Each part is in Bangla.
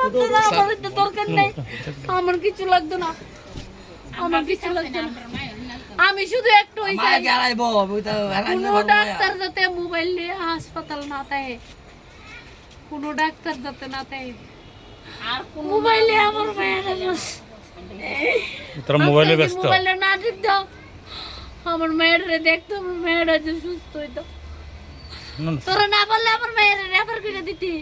লাগতো না আমার এটা দরকার নেই। আমার কিছু লাগতো না। আমার কিছু লাগতো না। আমি শুধু একটু ওই চাই কোনো ডাক্তার যাতে মোবাইল নিয়ে হাসপাতাল না থাকে কোনো ডাক্তার যাতে না থাকে আর মোবাইলে আমার মায়ের তোরা মোবাইলে ব্যস্ত। মোবাইলে না দেখতো আমার মায়ের দেখতো আমার মায়েরা যে সুস্থ হইতো। তোরা না বললে আমার মায়ের রেফার করে দিতি।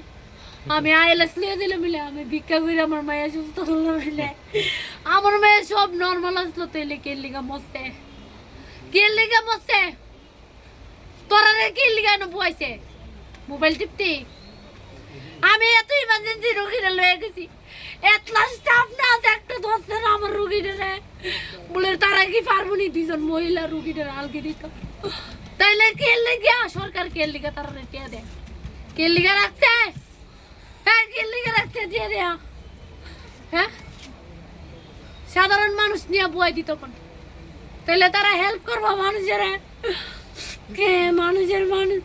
আমি আইএলএস লিয়ে দিলে মিলে, আমি ভিক্ষা করে আমার মায়ের সুস্থ হলো মিলে। আমার মেয়ে সব নর্মাল আসলো তেলে কে লিগা মরছে? কে লিগা মরছে? তোরা রে কে লিগা না বইছে মোবাইল টিপতি? আমি এত ইমার্জেন্সি রোগীরা লয়ে গেছি। এতলা স্টাফ না আছে একটা ধরছে না আমার রোগীরা বলে তারা কি পারব নি দুজন মহিলা রোগীরা আলগে দিত। তাইলে কে লিগা? সরকার কে লিগা তারা রেটিয়া দেয়? কে লিগা রাখছে? হ্যাঁ দিয়ে দেয়া হ্যাঁ। সাধারণ মানুষ নিয়ে বই দিত কোন? তাহলে তারা হেল্প করব মানুষের কে মানুষের মানুষ?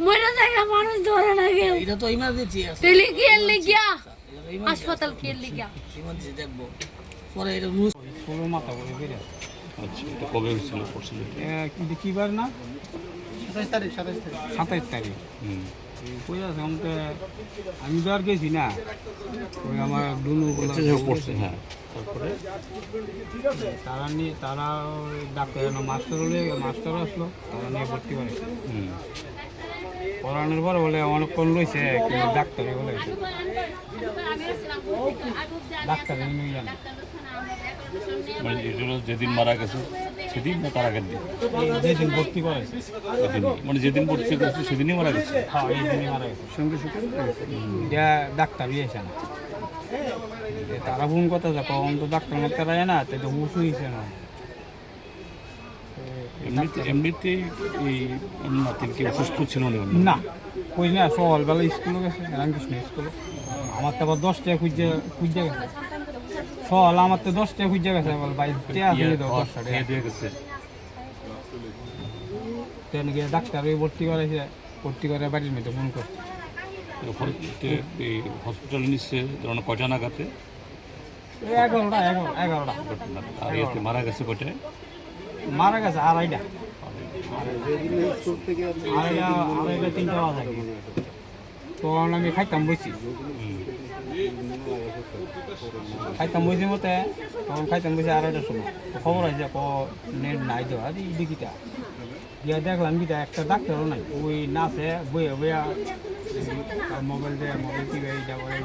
মরে মানুষ ধরে না কেউ। এটা তো ইমার্জেন্সি আছে। তাহলে কি এর লিগিয়া? এটা তো emergency হাসপাতাল কি এর লিগিয়া? Emergency দেখব। পরে এটা নিউজ ষোলো মাথা করে বেড়ে আচ্ছা এটা কবে হয়েছিল পড়ছিল কি বার না? সাতাইশ তারিখ সাতাইশ তারিখ। সাতাইশ তারিখ। হুম। আছে আমাকে আমি তো আর গেছি না। ওই আমার ডুনু আচ্ছা, পড়ছে হ্যাঁ তারপরে? তারা নিয়ে তারা ডাক্তার মাস্টার হলে মাস্টার আসলো তারা নিয়ে ভর্তি করে। হুম। পড়ানোর পর বলে অনেকক্ষণ রয়েছে কিন্তু ডাক্তারে বলে ডাক্তার মানে যেদিন মারা গেছে সেদিন না তার আগের দিন? যেদিন ভর্তি করেছে মানে যেদিন পড়তে গেছে সেদিনই মারা গেছে? হ্যাঁ এই দিনই মারা গেছে। সঙ্গে সঙ্গে এটা ডাক্তার ইয়েছে না। তারা ফোন কথা যা কখন তো ডাক্তার মারতে পারে না তাই তো হুশ হয়েছে না। এমনিতে এমনিতেই এই নাতির কি অসুস্থ ছিল না না। কই না সকালবেলা স্কুলে গেছে রামকৃষ্ণ স্কুলে। আমার তো আবার দশটায় খুঁজে খুঁজে গেছে। সকাল আমার তো দশটায় খুঁজে গেছে বল বাইরে আছে তো দশটা? গেছে? ট্রেন গিয়ে ডাক্তারে ভর্তি করেছে ভর্তি করে বাড়ির মধ্যে ফোন করছে। হসপিটালে নিচ্ছে ধরুন কটা নাগাতে? এগারোটা এগারো এগারোটা। ঘটনা আর এতে মারা গেছে কটায় মারা গেছে আড়াইটা। আড়াইটা আড়াইটা তিনটা বাজে। তখন আমি খাইতাম বসি। খাইতাম বসি মতে, তখন খাইতাম বসি আড়াইটার সময়। খবর আছে ক, নেট নাই আরে দেখিটা গিয়া দেখলাম কিটা একটা ডাক্তারও নাই। ওই নাচে, বইয়া বইয়া মোবাইল দিয়ে, মোবাইল টিভি এইটা করে।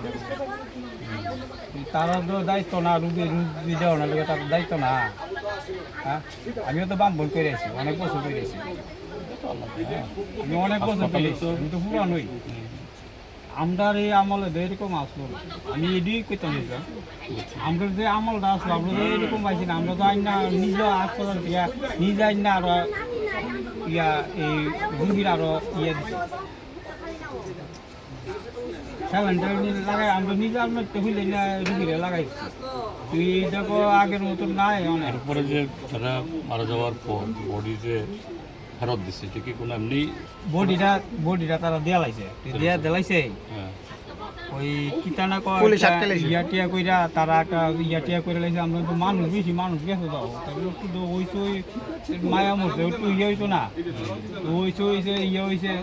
তারা তো দায়িত্ব না, রুগী রুগী দেওয়া না তার দায়িত্ব না। হ্যাঁ? আমিও তো বাম বই করে আছি অনেক বছর করে আছি আমি অনেক বছর আছি আমি তো পুরান আমরা এই আমলে এরকম আসলো। আমি এদিকে কইতাম নিতাম আমরা যে আমলটা আসলো, আমরা তো এরকম পাইছি না, আমরা তো আইন না, নিজে হাসপাতাল থেকে নিজে আইন না আরও ইয়া, এই রুগীর আরও ইয়ে দিচ্ছে স্যালাইন লাগাই আমরা নিজে হইলে না রুগীরে লাগাইছি তুই দেখো আগের মতন নাই অনেক। এরপরে যে তারা মারা যাওয়ার পর বডি যে ফেরত দিচ্ছে এটা কি কোনো এমনি বডিটা বডিটা তারা দেয়া লাইছে দেয়া দেলাইছে হ্যাঁ। ওই কিতানা কয় ইয়া টিয়া কইরা তারা একটা ইয়া টিয়া করে লাইছে আমরা তো মানুষ বেশি মানুষ গেছে তাহলে একটু তো ওই ওই মায়া মরছে একটু ইয়ে হইতো না। তো ওই হইছে ইয়ে হইছে।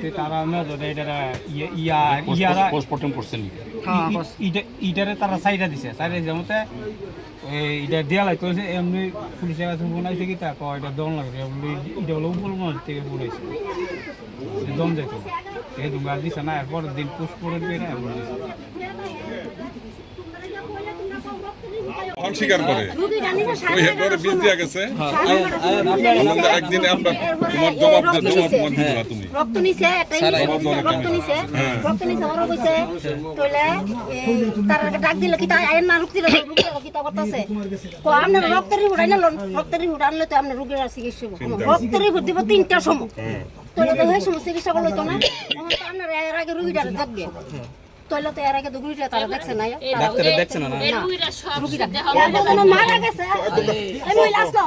তো তারা মেজর এটা ইয়া ইয়া ইয়ারা পোস্টমর্টম করছে নি ইটা ইটারে তারা সাইডা দিছে। সাইডা দিছে মতে এই এটা দেয়া লাগতো এমনি পুলিশের কাছে ফোন আইছে কি তা? কয় এটা দম লাগছে এটা হলো উপর মনে থেকে ফোন আইছে দম যেত এই দুবার দিছে না এরপর দিন পুষ করে দিয়ে এমন দিছে। অস্বীকার করে। ওই একবারে বিল দিয়া গেছে। একদিনে আমরা তোমার জবাব দে জবাব তোমার দিবা তুমি। রক্ত নিছে রক্ত নিছে। রক্ত নিছে ওরা কইছে কইলে তার ডাক দিল কি তাই আইন না রক্ত দিল রুগী কি তা করতেছে? কো আপনি রক্তের রিপোর্ট আইনা লন রক্তের রিপোর্ট আনলে তো আপনি রুগীর চিকিৎসা হব রক্তের রিপোর্ট দিব তিনটা সময়। কইলে তো ওই সময় চিকিৎসা করল তো না। তখন তো আপনার এর আগে রুগীটারে দেখবে তইলে তো এর আগে দুগুড়িটা তারা দেখছে না ডাক্তারে দেখছে না না? রুগীরা সব রুগীরা দেখা এর জন্য মারা গেছে। এই মহিলা আসলো।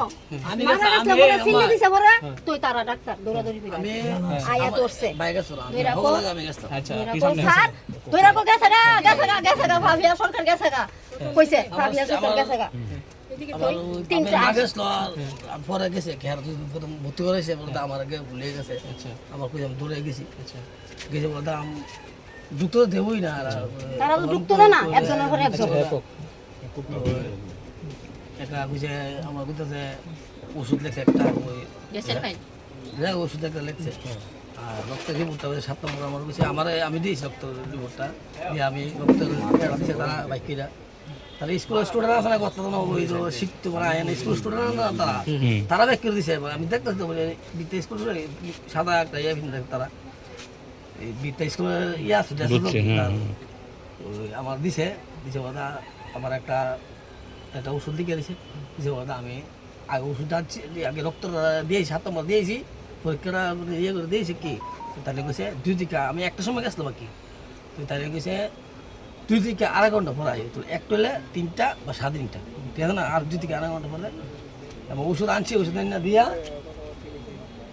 মারা গেছে বলে সিনে দিছে বলে তুই তারা ডাক্তার দৌড়াদৌড়ি করে আয়া ধরছে। বাইক গেছিল আমি দুই রাখো। ভোগ লাগে আমি গেছিলাম আচ্ছা কি সামনে স্যার। তুই রাখো গেছে গা গেছে গা গেছে গা ভাবিয়া সরকার গেছে গা। কইছে ভাবিয়া সরকার গেছে গা। আমার ওই তিনটা বাপের মা গেছিল আর আমি পরে গেছে খেয়ার প্রথম ভর্তি করেছে বলতে আমার আগে ভুলে গেছে। আচ্ছা। আমার কই আমি দৌড়ে গেছি। আচ্ছা। গেছে বলতে আমি যুক্ত দেবই না আর তারা তো ঢুকতো না একজনের পরে একজন একটা কইছে আমার কইতেছে ওষুধ লেখছে একটা ওই ভাই দেখ ওষুধ একটা লেখছে। আর রক্তের রিপোর্টটা ওই সাত নম্বর আমার কইছে আমার আমি দিয়েছি রক্ত রিপোর্টটা। দিয়ে আমি রক্তের দিছে তারা বাইকিরা। তারা স্কুলের স্টুডেন্ট আছে না কথা তো ওই তো শিখতে মানে আয় না স্কুল স্টুডেন্ট না তারা? তারা ব্যাক করে দিছে আমি দেখতেছি তো বলে স্কুল সাদা একটা ইয়ে ভিন্ন তারা। এই বিদ্যা স্কুলের ইয়ে আছে তার ওই আমার দিছে দিছে কথা আমার একটা একটা ওষুধ লিখে দিছে। দিছে কথা আমি আগে ওষুধটা আগে রক্ত দিয়েছি সাত নম্বর দিয়েছি পরীক্ষাটা মানে ইয়ে করে দিয়েছি কি তাহলে কইছে দুই দিকে আমি একটা সময় গেছিলাম বাকি তো তাহলে কইছে দুই দিকে আড়াই ঘণ্টা পরে আসবে একটা হলে তিনটা বা সাড়ে তিনটা। ঠিক আছে না? আর দুই দিকে আড়াই ঘণ্টা পরে। এবং ওষুধ আনছি ওষুধ না দিয়া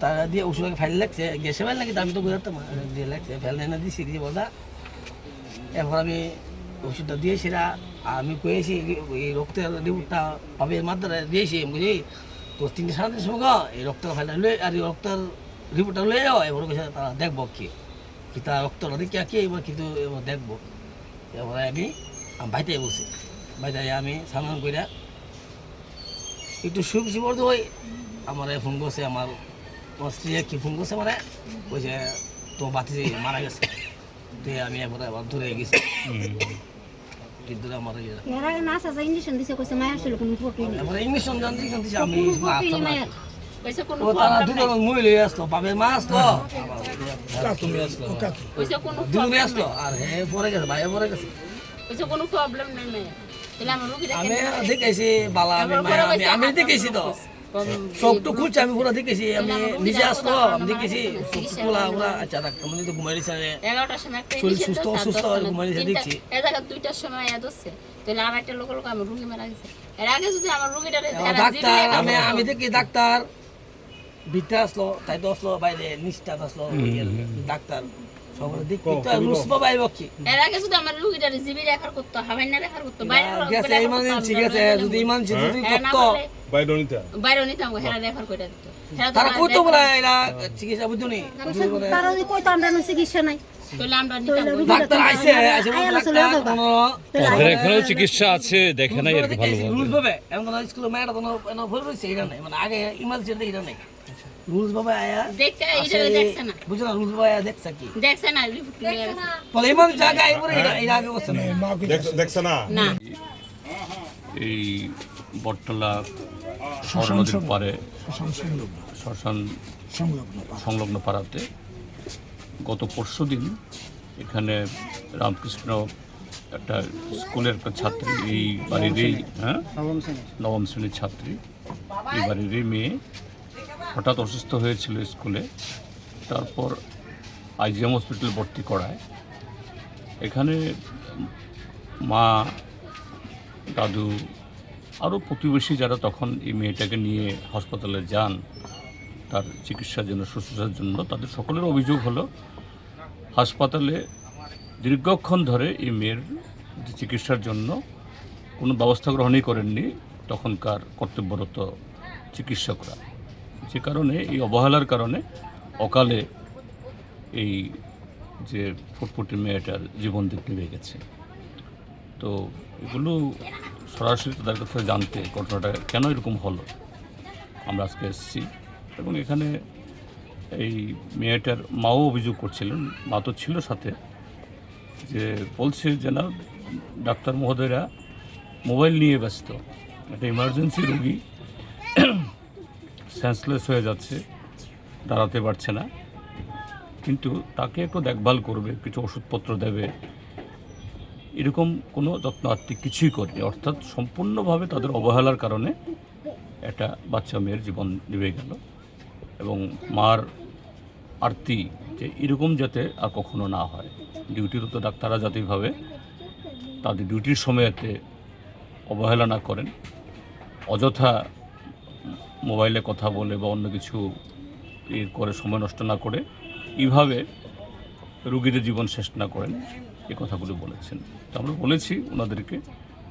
তা দিয়ে ওষুধ ফাইল লাগছে, গ্যাসে ফাইল নাকি আমি তো বুঝাতাম না। দিয়ে লাগছে, ফাইল এনে দিছি, দিয়ে বলতা এরপর আমি ওষুধটা দিয়েছি না আমি কয়েছি এই রক্তের রিপোর্টটা পাবে মাত্রা দিয়েছি বুঝি তো তিনটে সাড়ে সময় এই রক্তের ফাইলটা লয়ে, আর এই রক্তের রিপোর্টটা লয়ে যাও এবার কইছে, তারা দেখব কি কি তার রক্তটা দেখি কি, এবার কিন্তু এবার দেখব এবারে আমি ভাইতে বলছি ভাইতে আমি সামনে কইরা, একটু সুখ তো ওই আমার ফোন করছে আমার আমার স্ত্রী কি ফোন করছে মানে? কইছে তো বাতি মারা গেছে। তুই আমি একবার আবার ধরে গেছি। জানতে আমি দেখেছি বালা আমি মায়া, আমি আমি দেখেছি তো। সবটু খুলছে আমি পুরো দেখেছি আমি নিজে আসলো আমি দেখেছি পুরা পুরা আচ্ছা ডাক্তার মানে তো ঘুমাই এগারোটার সময় শরীর সুস্থ, দিচ্ছে, আর অসুস্থ দশটা না, ঘুমাইছে দেখছি। এ দুইটার সময় এ ধরছে। তাহলে আর একটা লোক লোক আমার রুগী মারা গেছে। এর আগে যদি আমার রুগীটা ডাক্তার আমি আমি দেখি ডাক্তার ভিতরে আসলো তাই তো আসলো বাইরে নিষ্ঠা আসলো ডাক্তার। সবার দেখি তো রুস বাবা কি? এর আগে যদি আমার রুগীটা জিবি রেফার করতো হাবাইনা রেফার করতো বাইরে গেছে ইমার্জেন্সি গেছে যদি ইমার্জেন্সি যদি না করতো করলে বাইরে নিতাম হেরা রেফার করে দিত। তারা বাইরে কইতো এরা চিকিৎসা তারা যদি কইতো আমরা নাই। আছে দেখে নাই স্কুলে মেয়েটা ভুল এটা নাই। মানে আগে ইমার্জেন্সি এটা নাই। রুলস ভাবে আয়া। দেখতে এটা দেখছে না। বুঝছ না রুলস ভাবে আয়া দেখছে কি? দেখছে না। বলে জায়গা আগে করছে না। দেখছে না। না। এই বটতলা শহর নদীর পারে শ্মশান সংলগ্ন পাড়াতে। গত পরশু দিন এখানে রামকৃষ্ণ একটা স্কুলের একটা ছাত্রী এই বাড়িরই হ্যাঁ? নবম শ্রেণির ছাত্রী এই বাড়িরই মেয়ে হঠাৎ অসুস্থ হয়েছিল স্কুলে, তারপর আইজিএম হসপিটালে ভর্তি করায়। এখানে মা, দাদু আরও প্রতিবেশী যারা তখন এই মেয়েটাকে নিয়ে হাসপাতালে যান, তার চিকিৎসার জন্য, শুশ্রূষার জন্য, তাদের সকলের অভিযোগ হলো, হাসপাতালে দীর্ঘক্ষণ ধরে এই মেয়ের চিকিৎসার জন্য কোনো ব্যবস্থা গ্রহণই করেননি তখনকার কর্তব্যরত চিকিৎসকরা। যে কারণে, এই অবহেলার কারণে অকালে এই যে ফুটফুটি মেয়েটার জীবন দিক নেমে গেছে। তো এগুলো সরাসরি তাদের কাছে জানতে ঘটনাটা কেন এরকম হলো? আমরা আজকে এসেছি এবং এখানে এই মেয়েটার মাও অভিযোগ করছিলেন, মা তো ছিল সাথে, যে বলছে যে না, ডাক্তার মহোদয়রা মোবাইল নিয়ে ব্যস্ত, একটা ইমার্জেন্সি রোগী সেন্সলেস হয়ে যাচ্ছে, দাঁড়াতে পারছে না। কিন্তু তাকে একটু দেখভাল করবে, কিছু ওষুধপত্র দেবে। এরকম কোনো যত্ন আত্মিক কিছুই করেনি। অর্থাৎ সম্পূর্ণভাবে তাদের অবহেলার কারণে একটা বাচ্চা মেয়ের জীবন নিভে গেল এবং মার আরতি যে এরকম যাতে আর কখনো না হয়। ডিউটিরত ডাক্তাররা যাতে এইভাবে তাদের ডিউটির সময়তে অবহেলা না করেন। অযথা মোবাইলে কথা বলে বা অন্য কিছু এর করে সময় নষ্ট না করে এইভাবে রুগীদের জীবন শেষ না করেন এই কথাগুলো বলেছেন। তো আমরা বলেছি ওনাদেরকে,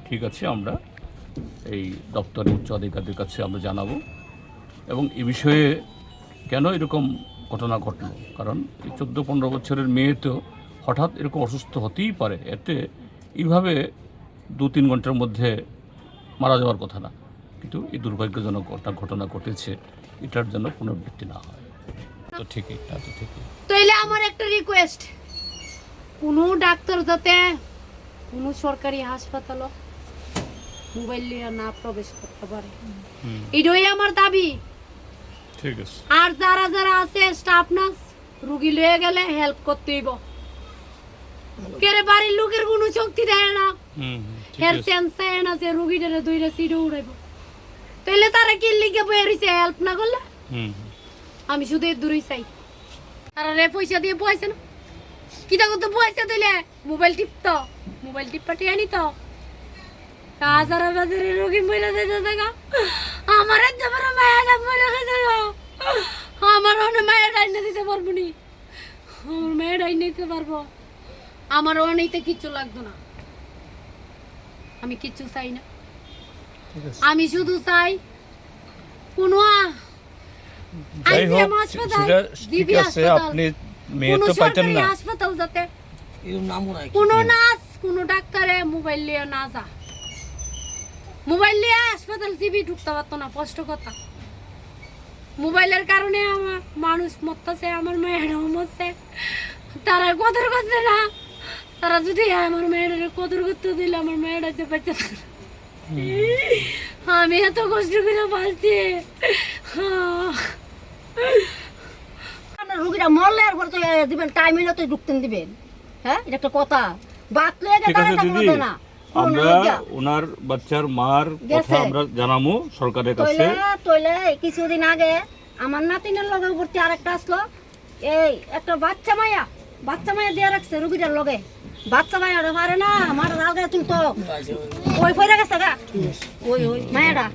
ঠিক আছে, আমরা এই দপ্তরের উচ্চ আধিকারিকের কাছে আমরা জানাব। এবং এ বিষয়ে কেন এরকম ঘটনা ঘটলো? কারণ এই চোদ্দ পনেরো বছরের মেয়ে তো হঠাৎ এরকম অসুস্থ হতেই পারে, এতে এইভাবে দু তিন ঘণ্টার মধ্যে মারা যাওয়ার কথা না। কিন্তু এই দুর্ভাগ্যজনক একটা ঘটনা ঘটেছে এটার জন্য পুনরাবৃত্তি না হয়। তো ঠিকই তা তো ঠিকই। তাইলে আমার একটা রিকোয়েস্ট কোনো ডাক্তার যাতে কোনো সরকারি হাসপাতালও মোবাইল নিয়ে না প্রবেশ করতে পারে। এটাই আমার দাবি। ঠিক আছে। আর যারা যারা আছে স্টাফ নার্স রুগী লয়ে গেলে হেল্প করতে হইব। কেরে বাড়ির লোকের কোনো শক্তি দেয় না। হুম হুম, ঠিক হের সেন্স দেয় না যে রুগীটারে দুইটা সিটে উড়াইব। তাইলে তারা কি লিখে বয়ে রইছে? হেল্প না করলে। আমি শুধু এর দূরই চাই। তারা রে পয়সা দিয়ে পয়সা না? কিটা করতে পয়সা দিলে? মোবাইল টিপত মোবাইল টিপ পাঠিয়ে আনি তো। হাজার বাজারে রোগী মহিলা যেতে থাকা আমার বড় মায়েরা মহিলা গো। আমার অনেক মায়ের আইনে দিতে পারব নি। আমার মায়ের আইনে দিতে পারব। আমার অনেকতে কিচ্ছু লাগতো না। আমি কিচ্ছু চাই না। আমি শুধু চাই কোনো যাই হোক সেটা ঠিক আছে আপনি মেয়ে তো পাইতেন না। হাসপাতাল যাতে কোনো নার্স কোনো ডাক্তারে মোবাইল নিয়ে না যা। মোবাইল নিয়ে হাসপাতাল জিবি ঢুকতে পারতো না স্পষ্ট কথা। মোবাইলের কারণে আমার মানুষ মরতেছে আমার মেয়েরাও মরছে। তারা কদর করছে না। তারা যদি আমার মেয়ের কদর করতে দিলে আমার মেয়েরা যে বেঁচে। আমি এত কষ্ট করে পালছি। রুগীরা মরলে আর তো দিবেন টাইম হলে তো ঢুকতেন দিবেন। হ্যাঁ এটা একটা কথা। লয়ে ঠিক আমরা ওনার বাচ্চার মার কথা আমরা জানাব সরকারের কাছে। তইলে তইলে কিছুদিন আগে আমার নাতিনের লগে ভর্তি আরেকটা আসলো। এই একটা বাচ্চা মায়া বাচ্চা মায়া দিয়ে রাখছে রুগীটার লগে। বাচ্চা মায়া পারে না আমার আগে তুলতো। ওই পয়রা গেছে গা। ওই ওই মায়াটা